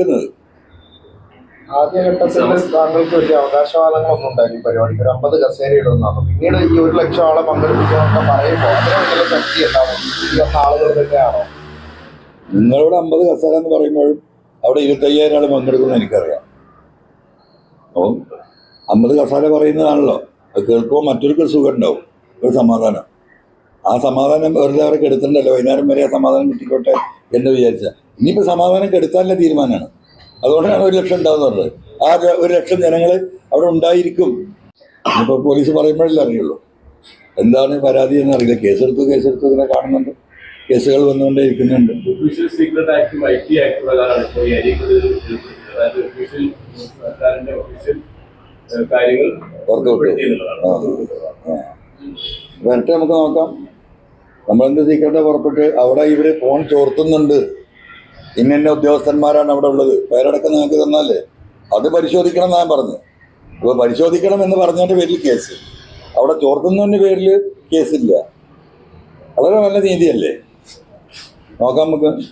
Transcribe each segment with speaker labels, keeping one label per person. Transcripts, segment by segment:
Speaker 1: എടുക്കുന്നത്
Speaker 2: ആദ്യഘട്ടത്തിൽ താങ്കൾക്ക് വലിയ അവകാശവാദങ്ങളൊന്നും ഉണ്ടായില്ല ഈ പരിപാടിക്ക് ഒരു അമ്പത് കസേര ഇടുന്നതാണ് പിന്നീട് ഈ ഒരു ലക്ഷം ആളെ പങ്കെടുപ്പിക്കാന്നൊക്കെ പറയുമ്പോൾ അതിനുള്ള ശക്തി ഉണ്ടാവും. ഈ ആളുകൾ തന്നെയാണോ?
Speaker 1: നിങ്ങളോട് അമ്പത് കസേര എന്ന് പറയുമ്പോഴും അവിടെ ഇരുപത്തയ്യായിരം ആൾ പങ്കെടുക്കുമെന്ന് എനിക്കറിയാം. അപ്പം അമ്പത് കസേര പറയുന്നതാണല്ലോ. അത് കേൾക്കുമ്പോൾ മറ്റൊരു സുഖം ഉണ്ടാവും. ഒരു സമാധാനം. ആ സമാധാനം വെറുതെ അവർക്ക് എടുത്തിട്ടുണ്ടല്ലോ. വൈകുന്നേരം വരെ ആ സമാധാനം കിട്ടിക്കോട്ടെ എന്ന് വിചാരിച്ച. ഇനിയിപ്പോൾ സമാധാനം കെടുത്താനുള്ള തീരുമാനമാണ്. അതുകൊണ്ടാണ് ഒരു ലക്ഷം ഉണ്ടാവുന്ന പറഞ്ഞത്. ആ ഒരു ലക്ഷം ജനങ്ങൾ അവിടെ ഉണ്ടായിരിക്കും. ഇനിയിപ്പോൾ പോലീസ് പറയുമ്പോഴല്ലേ അറിയുള്ളൂ. എന്താണ് പരാതി എന്ന് അറിയില്ല. കേസെടുത്തു കേസെടുത്തു ഇങ്ങനെ കാണുന്നുണ്ട്. കേസുകൾ വന്നുകൊണ്ടേ ഇരിക്കുന്നുണ്ട്
Speaker 3: ഇപ്പോൾ.
Speaker 1: വരട്ടെ നമുക്ക് നോക്കാം. നമ്മളെന്ത് സീക്രട്ട് പുറപ്പെട്ട് അവിടെ ഇവർ ഫോൺ ചോർത്തുന്നുണ്ട്. ഇന്ന ഉദ്യോഗസ്ഥന്മാരാണ് അവിടെ ഉള്ളത്. പേരടക്കം നിങ്ങൾക്ക് തന്നാലേ അത് പരിശോധിക്കണം ഞാൻ പറഞ്ഞു അപ്പോൾ പരിശോധിക്കണം എന്ന് പറഞ്ഞതിന്റെ പേരിൽ കേസ്. അവിടെ ചോർത്തുന്നതിന്റെ പേരിൽ കേസില്ല. വളരെ നല്ല നീതിയല്ലേ? നോക്കാം നമുക്ക്.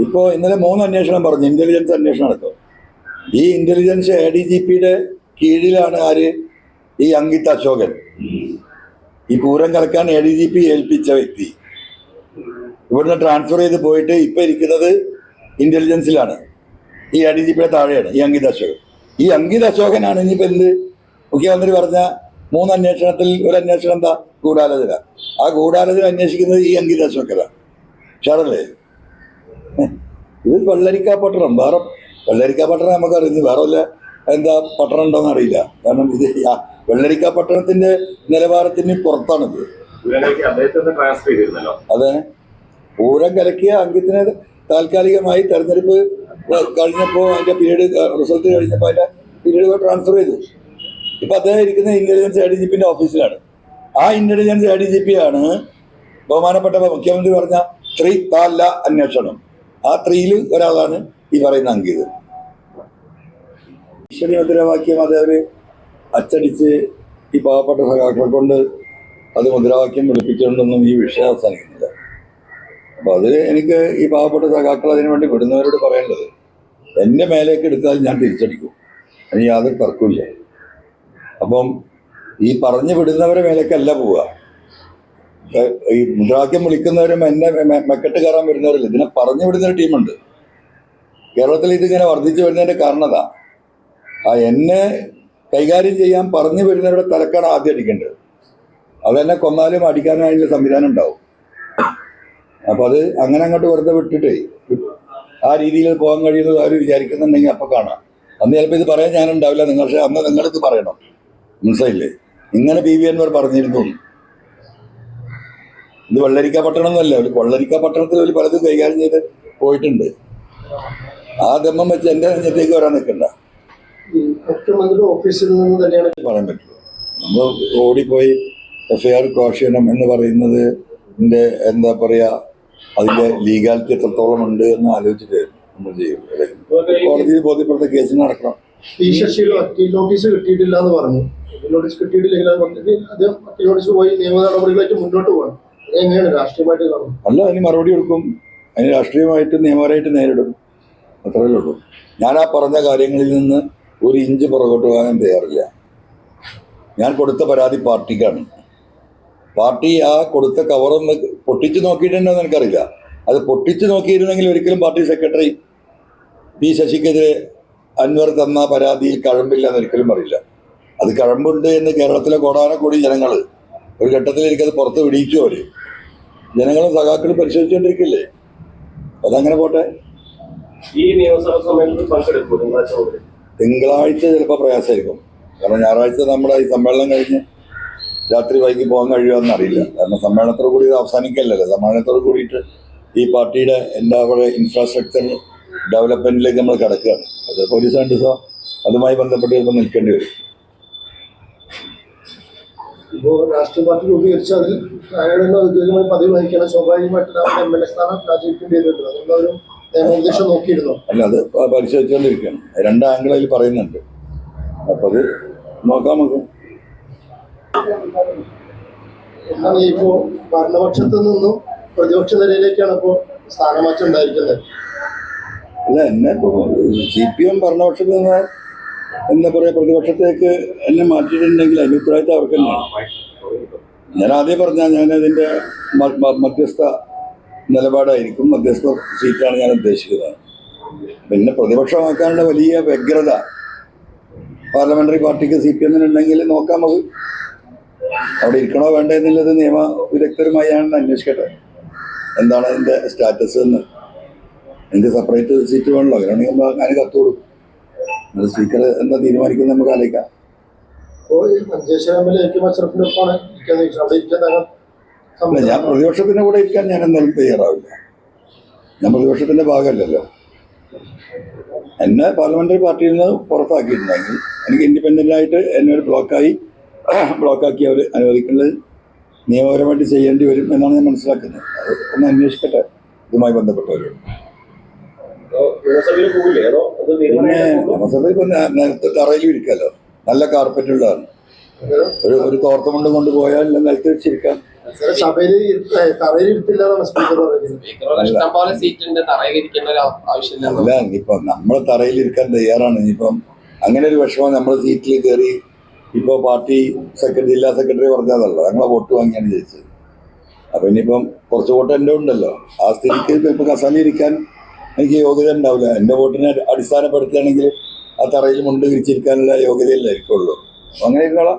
Speaker 1: ഇപ്പോൾ ഇന്നലെ മൂന്ന് അന്വേഷണം പറഞ്ഞു. ഇന്റലിജൻസ് അന്വേഷണം നടക്കും ഈ ഇന്റലിജൻസ് എ ഡി ജി പിയുടെ കീഴിലാണ് ആര്? ഈ അങ്കിത് അശോകൻ. ഈ പൂരം കലക്കാൻ എ ഡി ജി പി ഏൽപ്പിച്ച വ്യക്തി. ഇവിടുന്ന് ട്രാൻസ്ഫർ ചെയ്ത് പോയിട്ട് ഇപ്പൊ ഇരിക്കുന്നത് ഇന്റലിജൻസിലാണ് ഈ ഐ ഡി ജി പിയുടെ താഴെയാണ് ഈ അങ്കിത് അശോകൻ. ഈ അങ്കിത് അശോകനാണ് ഇനിയിപ്പോ എന്ത്? മുഖ്യമന്ത്രി പറഞ്ഞ മൂന്ന് അന്വേഷണത്തിൽ ഒരു അന്വേഷണം എന്താ? ഗൂഢാലോചന. ആ ഗൂഢാലോചന അന്വേഷിക്കുന്നത് ഈ അങ്കിത് അശോകനാണ്. ഷാറല്ലേ ഇത് വെള്ളരിക്ക പട്ടണം വേറെ വെള്ളരിക്ക പട്ടണം നമുക്ക് അറിയുന്നു വേറെ വല്ല എന്താ പട്ടണം ഉണ്ടോന്ന് അറിയില്ല. കാരണം ഇത് വെള്ളരിക്ക പട്ടണത്തിന്റെ നിലവാരത്തിന് പുറത്താണിത്. അത്. പൂരം കലക്കിയ അംഗത്തിന് താൽക്കാലികമായി തെരഞ്ഞെടുപ്പ് കഴിഞ്ഞപ്പോൾ അതിന്റെ പീരീഡ് റിസൾട്ട് കഴിഞ്ഞപ്പോൾ അതിന്റെ പീരീഡ് ട്രാൻസ്ഫർ ചെയ്തു. ഇപ്പം അദ്ദേഹം ഇരിക്കുന്ന ഇന്റലിജൻസ് എ ഡി ജി പിന്റെ ഓഫീസിലാണ് ആ intelligence A D G P ആണ് ബഹുമാനപ്പെട്ട മുഖ്യമന്ത്രി പറഞ്ഞ ത്രീ താല അന്വേഷണം ആ ത്രീയിൽ ഒരാളാണ് ഈ പറയുന്ന അങ്കിത്. ഈശ്വരി മുദ്രാവാക്യം അത് അവർ അച്ചടിച്ച് ഈ പാവപ്പെട്ട സഖാക്കളെ കൊണ്ട് അത് മുദ്രാവാക്യം വിളിപ്പിച്ചുകൊണ്ടൊന്നും ഈ വിഷയം അവസാനിക്കുന്നില്ല. അപ്പൊ അത് എനിക്ക് ഈ പാവപ്പെട്ട സഖാക്കൾ അതിനു വേണ്ടി വിടുന്നവരോട് പറയേണ്ടത് എന്റെ മേലേക്ക് എടുത്താൽ ഞാൻ തിരിച്ചടിക്കും. അതിന് യാതൊരു തർക്കമില്ല അപ്പം ഈ പറഞ്ഞു വിടുന്നവരെ മേലേക്കല്ല പോവുക. ഈ മുദ്രാവാക്യം വിളിക്കുന്നവരും എന്നെ മെക്കെട്ട് കയറാൻ വരുന്നവരില്ല? ഇതിനെ പറഞ്ഞു വിടുന്ന ഒരു ടീമുണ്ട്. കേരളത്തിൽ ഇതിങ്ങനെ വർദ്ധിച്ചു വരുന്നതിന്റെ കാരണത. ആ എന്നെ കൈകാര്യം ചെയ്യാൻ പറഞ്ഞു വരുന്നവരുടെ തലക്കാണ് ആദ്യം അടിക്കേണ്ടത്. അതെന്നെ കൊന്നാലും അടിക്കാനായുള്ള സംവിധാനം ഉണ്ടാവും. അപ്പൊ അത് അങ്ങനെ അങ്ങോട്ട് വെറുതെ വിട്ടിട്ടേ. ആ രീതിയിൽ പോകാൻ കഴിയുന്നത് അവർ വിചാരിക്കുന്നുണ്ടെങ്കിൽ അപ്പൊ കാണാം. അന്ന് ചിലപ്പോൾ ഇത് പറയാൻ ഞാനുണ്ടാവില്ല നിങ്ങൾ പക്ഷെ അന്ന് നിങ്ങളിത് പറയണം. മനസ്സിലായില്ലേ? ഇങ്ങനെ ബി വി എന്മാർ പറഞ്ഞിരുന്നു. ഇത് വെള്ളരിക്ക പട്ടണം എന്നല്ല ഒരു വെള്ളരിക്ക പട്ടണത്തിൽ ഒരു പലതും കൈകാര്യം ചെയ്ത് പോയിട്ടുണ്ട്. ആ ദമ്മം വെച്ച് എന്റെ നെഞ്ഞത്തേക്ക് വരാൻ നിൽക്കണ്ട.
Speaker 2: ഓഫീസിൽ നിന്ന് തന്നെയാണ്
Speaker 1: പറയാൻ പറ്റുള്ളൂ. നമ്മൾ ഓടിപ്പോയി എഫ് ഐ ആർ കോഷണം എന്ന് പറയുന്നത് എന്താ പറയാ അതിന്റെ ലീഗാലിറ്റി എത്രത്തോളം ഉണ്ട് എന്ന് ആലോചിച്ചിട്ട് നമ്മൾ ചെയ്യും. കോടതിയിൽ ബോധ്യപ്പെടുത്ത കേസ് നടക്കണം.
Speaker 2: പി ശശിയുടെ വക്കീൽ നോട്ടീസ് കിട്ടിയിട്ടില്ല എന്ന് പറഞ്ഞു നോട്ടീസ് കിട്ടിയിട്ടില്ലെങ്കിൽ അദ്ദേഹം വക്കീൽ നോട്ടീസ് പോയി നിയമ നടപടികളായിട്ട് മുന്നോട്ട് പോകണം. എങ്ങനെയാണ്? രാഷ്ട്രീയമായിട്ട് കാണുന്നത്
Speaker 1: അല്ല അതിന് മറുപടി കൊടുക്കും. അതിന് രാഷ്ട്രീയമായിട്ട് നിയമപരമായിട്ട് നേരിടും. അത്രയേ ഉള്ളൂ. ഞാൻ ആ പറഞ്ഞ കാര്യങ്ങളിൽ നിന്ന് ഒരു ഇഞ്ച് പുറകോട്ട് പോകാൻ തയ്യാറില്ല. ഞാൻ കൊടുത്ത പരാതി പാർട്ടിക്കാണ്. പാർട്ടി ആ കൊടുത്ത കവറൊന്ന് പൊട്ടിച്ചു നോക്കിയിട്ടുണ്ടോ എന്ന് എനിക്കറിയില്ല. അത് പൊട്ടിച്ചു നോക്കിയിരുന്നെങ്കിൽ ഒരിക്കലും പാർട്ടി സെക്രട്ടറി പി ശശിക്കെതിരെ അൻവർ തന്ന പരാതിയിൽ കഴമ്പില്ല എന്ന് ഒരിക്കലും അറിയില്ല. അത് കഴമ്പുണ്ട് എന്ന് കേരളത്തിലെ കോടാനക്കോടി ജനങ്ങൾ ഒരു ഘട്ടത്തിൽ എനിക്കത് പുറത്ത് വിടിയിച്ചു അവർ. ജനങ്ങളും സഖാക്കളും പരിശോധിച്ചുകൊണ്ടിരിക്കില്ലേ അതങ്ങനെ പോട്ടെ.
Speaker 3: തിങ്കളാഴ്ച
Speaker 1: ചിലപ്പോൾ പ്രയാസമായിരിക്കും. കാരണം ഞായറാഴ്ച നമ്മുടെ ഈ സമ്മേളനം കഴിഞ്ഞ് രാത്രി വൈകി പോകാൻ കഴിയുമെന്ന് അറിയില്ല. കാരണം സമ്മേളനത്തോട് കൂടി ഇത് അവസാനിക്കല്ലല്ലോ. സമ്മേളനത്തോട് കൂടിയിട്ട് ഈ പാർട്ടിയുടെ എന്താ പറയുക ഇൻഫ്രാസ്ട്രക്ചർ ഡെവലപ്മെന്റിലേക്ക് നമ്മൾ കിടക്കുകയാണ്. അത് പോലീസ് രണ്ട് ദിവസം അതുമായി ബന്ധപ്പെട്ട് ചിലപ്പോൾ നിൽക്കേണ്ടി വരും.
Speaker 2: ഇപ്പോൾ രാഷ്ട്രീയ പാർട്ടി രൂപീകരിച്ച് അതിൽ നാരായണൻ ഔദ്യോഗികമായി പദവി വഹിക്കണം. സ്വാഭാവികമായിട്ട് എം എൽ എ സ്ഥാനം രാജിവെക്കേണ്ടി വരുന്നുണ്ട്. അതുകൊണ്ട് ഒരു നിയമോപദേശം നോക്കിയിരുന്നു.
Speaker 1: അല്ല അത് പരിശോധിച്ചുകൊണ്ടിരിക്കുകയാണ്. രണ്ട് ആംഗിളിൽ പറയുന്നുണ്ട്. അപ്പോൾ അത് നോക്കാം നമുക്ക്.
Speaker 2: ഇപ്പോ ഭരണപക്ഷത്തു നിന്നും പ്രതിപക്ഷ നിലയിലേക്കാണ് ഇപ്പോൾ സ്ഥാനമാറ്റം ഉണ്ടായിരിക്കുന്നത്.
Speaker 1: അല്ല എന്നെ സി പി എം ഭരണപക്ഷത്തിൽ നിന്ന് എന്താ പറയുക പ്രതിപക്ഷത്തേക്ക് എന്നെ മാറ്റിയിട്ടുണ്ടെങ്കിൽ അഭിപ്രായത്തെ അവർക്ക് തന്നെയാണ് ഞാൻ ആദ്യം പറഞ്ഞ ഞാൻ അതിന്റെ മധ്യസ്ഥ നിലപാടായിരിക്കും. മധ്യസ്ഥ സീറ്റാണ് ഞാൻ ഉദ്ദേശിക്കുന്നത്. പിന്നെ പ്രതിപക്ഷമാക്കാനുള്ള വലിയ വ്യഗ്രത പാർലമെന്ററി പാർട്ടിക്ക് സി പി എമ്മിനുണ്ടെങ്കിൽ നോക്കാം നമുക്ക് അവിടെ ഇരിക്കണോ വേണ്ട എന്നുള്ളത് നിയമ വിദഗ്ധരുമായി ഞാൻ അന്വേഷിക്കട്ടെ. എന്താണ് അതിന്റെ സ്റ്റാറ്റസ് എന്ന്? എനിക്ക് സെപ്പറേറ്റ് സീറ്റ് വേണമല്ലോ അങ്ങനെയാണെങ്കിൽ നമ്മൾ അങ്ങനെ കത്തോടും അത് സ്പീക്കർ എന്താ തീരുമാനിക്കുന്നത് നമുക്ക് ആലോചിക്കാം. അല്ല ഞാൻ പ്രതിപക്ഷത്തിന്റെ കൂടെ ഇരിക്കാൻ ഞാൻ എന്തായാലും തയ്യാറാവില്ല. ഞാൻ പ്രതിപക്ഷത്തിന്റെ ഭാഗമല്ലല്ലോ. എന്നെ പാർലമെന്ററി പാർട്ടിയിൽ നിന്ന് പുറത്താക്കിയിട്ടുണ്ടെങ്കിൽ എനിക്ക് ഇൻഡിപെൻഡന്റ് ആയിട്ട് എന്നെ ഒരു ബ്ലോക്കായി ബ്ലോക്കാക്കി അവർ അനുവദിക്കുന്നത് നിയമപരമായിട്ട് ചെയ്യേണ്ടി വരും എന്നാണ് ഞാൻ മനസ്സിലാക്കുന്നത്. അത് ഒന്ന് അന്വേഷിക്കട്ടെ. ഇതുമായി ബന്ധപ്പെട്ടവരോട്. പിന്നെ നിയമസഭയിൽ തറയിൽ ഇരിക്കാമല്ലോ നല്ല കാർപ്പറ്റ് ഉള്ളതാണ്. ഒരു ഒരു തോർത്തമുണ്ട് കൊണ്ടുപോയാൽ നിലത്ത് വെച്ചിരിക്കാം.
Speaker 2: സഭയിൽ
Speaker 1: അല്ല. ഇനിയിപ്പം നമ്മൾ തറയിൽ ഇരിക്കാൻ തയ്യാറാണ്. ഇനിയിപ്പം അങ്ങനെ ഒരു വിഷമം നമ്മൾ സീറ്റിൽ കയറി ഇപ്പോൾ പാർട്ടി സെക്രട്ടറി ജില്ലാ സെക്രട്ടറി പറഞ്ഞതല്ലോ ഞങ്ങളെ വോട്ട് വാങ്ങിയാണ് ജയിച്ചത്. അപ്പം ഇനിയിപ്പം കുറച്ച് വോട്ട് എന്റെ ഉണ്ടല്ലോ. ആ സ്ഥിതിക്ക് ഇപ്പം കസാലി ഇരിക്കാൻ എനിക്ക് യോഗ്യത ഉണ്ടാവില്ല. എന്റെ വോട്ടിനെ അടിസ്ഥാനപ്പെടുത്തുകയാണെങ്കിൽ ആ തറയിൽ മുണ്ട് വിരിച്ചിരിക്കാനുള്ള യോഗ്യതയല്ലേ എനിക്കുള്ളൂ. അപ്പം അങ്ങനെ ഇരുന്നോളാം